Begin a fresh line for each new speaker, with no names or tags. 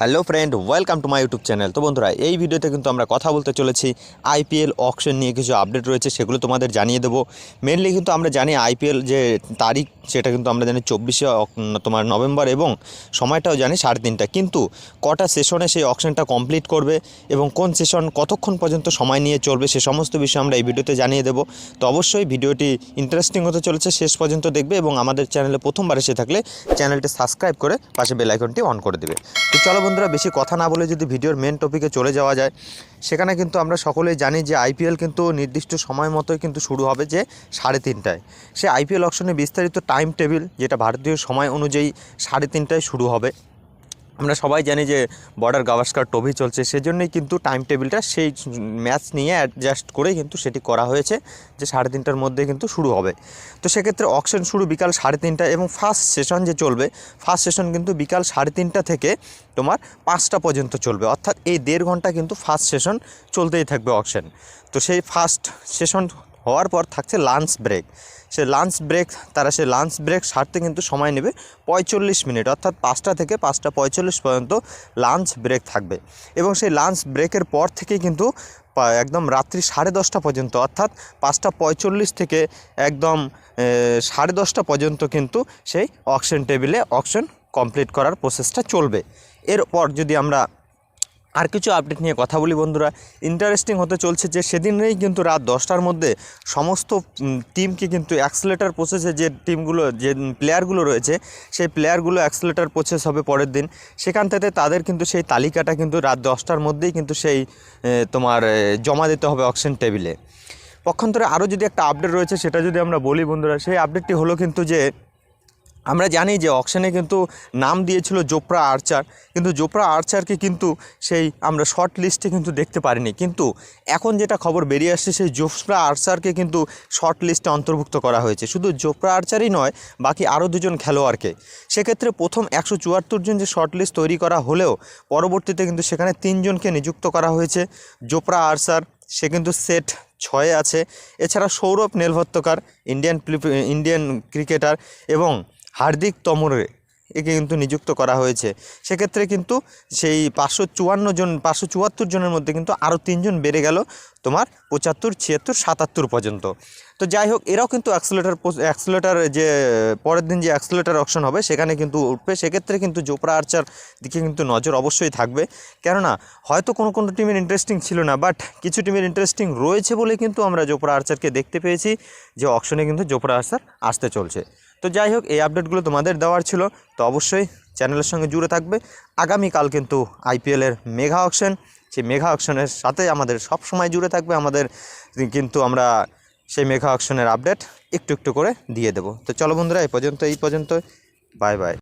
Hello friend welcome to my YouTube channel তো বন্ধুরা, এই ভিডিওতে কিন্তু আমরা কথা বলতে চলেছি আইপিএল অকশন নিয়ে কিছু আপডেট রয়েছে, সেগুলো তোমাদের জানিয়ে দেবো। মেনলি কিন্তু আমরা জানি আইপিএল যে তারিখ, সেটা কিন্তু আমরা জানি চব্বিশে তোমার নভেম্বর এবং সময়টাও জানি সাড়ে তিনটা। কিন্তু কটা সেশনে সেই অকশনটা কমপ্লিট করবে এবং কোন সেশন কতক্ষণ পর্যন্ত সময় নিয়ে চলবে, সে সমস্ত বিষয় আমরা এই ভিডিওতে জানিয়ে দেবো। তো অবশ্যই ভিডিওটি ইন্টারেস্টিং হতে চলেছে, শেষ পর্যন্ত দেখবে এবং আমাদের চ্যানেলে প্রথমবার এসে থাকলে চ্যানেলটি সাবস্ক্রাইব করে পাশে বেল আইকনটি অন করে দেবে। তো চলো বন্ধুরা বেশি কথা না বলে যদি ভিডিওর মেন টপিকে চলে যাওয়া যায়, সেখানে কিন্তু আমরা সকলেই জানি যে আইপিএল কিন্তু নির্দিষ্ট সময় মতোই কিন্তু শুরু হবে যে সাড়ে তিনটায়। সে আইপিএল অকশনে বিস্তারিত টাইম টেবিল যেটা ভারতীয় সময় অনুযায়ী সাড়ে তিনটায় শুরু হবে। আমরা সবাই জানি যে বর্ডার গাভাস্কার টবি চলছে, সেজন্যই কিন্তু টাইম টেবিলটা সেই ম্যাচ নিয়ে অ্যাডজাস্ট করেই কিন্তু সেটি করা হয়েছে, যে সাড়ে তিনটার মধ্যে কিন্তু শুরু হবে। তো সেক্ষেত্রে অকশন শুরু বিকাল সাড়ে তিনটা এবং ফার্স্ট সেশন যে চলবে ফার্স্ট সেশন কিন্তু বিকাল সাড়ে তিনটা থেকে তোমার পাঁচটা পর্যন্ত চলবে। অর্থাৎ এই দেড় ঘণ্টা কিন্তু ফার্স্ট সেশন চলতেই থাকবে অকশন তো সেই ফার্স্ট সেশন হওয়ার পর থাকছে লাঞ্চ ব্রেক সে লাঞ্চ ব্রেক তারা সে লাঞ্চ ব্রেক সারতে কিন্তু সময় নেবে পঁয়তাল্লিশ মিনিট, অর্থাৎ পাঁচটা থেকে পাঁচটা পঁয়তাল্লিশ পর্যন্ত লাঞ্চ ব্রেক থাকবে। এবং সেই লাঞ্চ ব্রেকের পর থেকেই কিন্তু একদম রাত্রি সাড়ে দশটা পর্যন্ত, অর্থাৎ পাঁচটা পঁয়তাল্লিশ থেকে একদম সাড়ে দশটা পর্যন্ত কিন্তু সেই অকশন টেবিলে অকশন কমপ্লিট করার প্রসেসটা চলবে। এরপর যদি আমরা আর কিছু আপডেট নিয়ে কথা বলি বন্ধুরা। ইন্টারেস্টিং হতে চলছে যে সেদিনেই কিন্তু রাত দশটার মধ্যে সমস্ত টিমকে কিন্তু অ্যাক্সেলেটার প্রসেসে যে টিমগুলো যে প্লেয়ারগুলো রয়েছে, সেই প্লেয়ারগুলো অ্যাক্সেলেটার প্রসেস হবে পরের দিন। সেখান থেকে তাদের কিন্তু সেই তালিকাটা কিন্তু রাত দশটার মধ্যেই কিন্তু সেই তোমার জমা দিতে হবে অকশন টেবিলে পক্ষান্তরে আরও যদি একটা আপডেট রয়েছে, সেটা যদি আমরা বলি বন্ধুরা, সেই আপডেটটি হলো কিন্তু যে আমরা জানি যে অকশনে কিন্তু নাম দিয়েছিল জোপ্রা আর্চার, কিন্তু জোপ্রা আর্চারকে কিন্তু সেই আমরা শর্ট লিস্টে কিন্তু দেখতে পারিনি। কিন্তু এখন যেটা খবর বেরিয়ে আসছে, সেই জোপ্রা আর্চারকে কিন্তু শর্ট লিস্টে অন্তর্ভুক্ত করা হয়েছে। শুধু জোপ্রা আর্চারই নয়, বাকি আরও দুজন খেলোয়াড়কে। সেক্ষেত্রে প্রথম একশো চুয়াত্তর জন যে শর্ট লিস্ট তৈরি করা হলেও পরবর্তীতে কিন্তু সেখানে তিনজনকে নিযুক্ত করা হয়েছে। জোপ্রা আর্চার, সে কিন্তু সেট ছয়ে আছে। এছাড়া সৌরভ নেলভত্তকার, ইন্ডিয়ান ইন্ডিয়ান ক্রিকেটার এবং হার্দিক তমরে একে কিন্তু নিযুক্ত করা হয়েছে। সেক্ষেত্রে কিন্তু সেই পাঁচশো চুয়ান্ন জন, পাঁচশো চুয়াত্তর জনের মধ্যে কিন্তু আরও তিনজন বেড়ে গেল তোমার পঁচাত্তর, ছিয়াত্তর, সাতাত্তর পর্যন্ত। তো যাই হোক, এরাও কিন্তু অ্যাক্সেলেটার অ্যাক্সেলেটার যে পরের দিন যে অ্যাক্সেলেটার অপশন হবে, সেখানে কিন্তু উঠবে। সেক্ষেত্রে কিন্তু জোপরা আর্চার দিকে কিন্তু নজর অবশ্যই থাকবে। কেননা, হয়তো কোনো কোনো টিমের ইন্টারেস্টিং ছিল না বাট কিছু টিমের ইন্টারেস্টিং রয়েছে বলে কিন্তু আমরা জোপরা আর্চারকে দেখতে পেয়েছি, যে অপশনে কিন্তু জোপরা আর্চার আসতে চলছে। তো যাই হোক, এই আপডেটগুলো তোমাদের দেওয়ার ছিল। তো অবশ্যই চ্যানেলের সঙ্গে জুড়ে থাকবে। আগামীকাল কিন্তু আইপিএলের মেঘা অকশন সেই মেঘা অকশনের সাথে আমাদের সব সময় জুড়ে থাকবে। আমাদের কিন্তু আমরা সেই মেঘা অকশনের আপডেট একটু একটু করে দিয়ে দেবো। তো চলো বন্ধুরা, এই পর্যন্ত এই পর্যন্ত। Bye bye.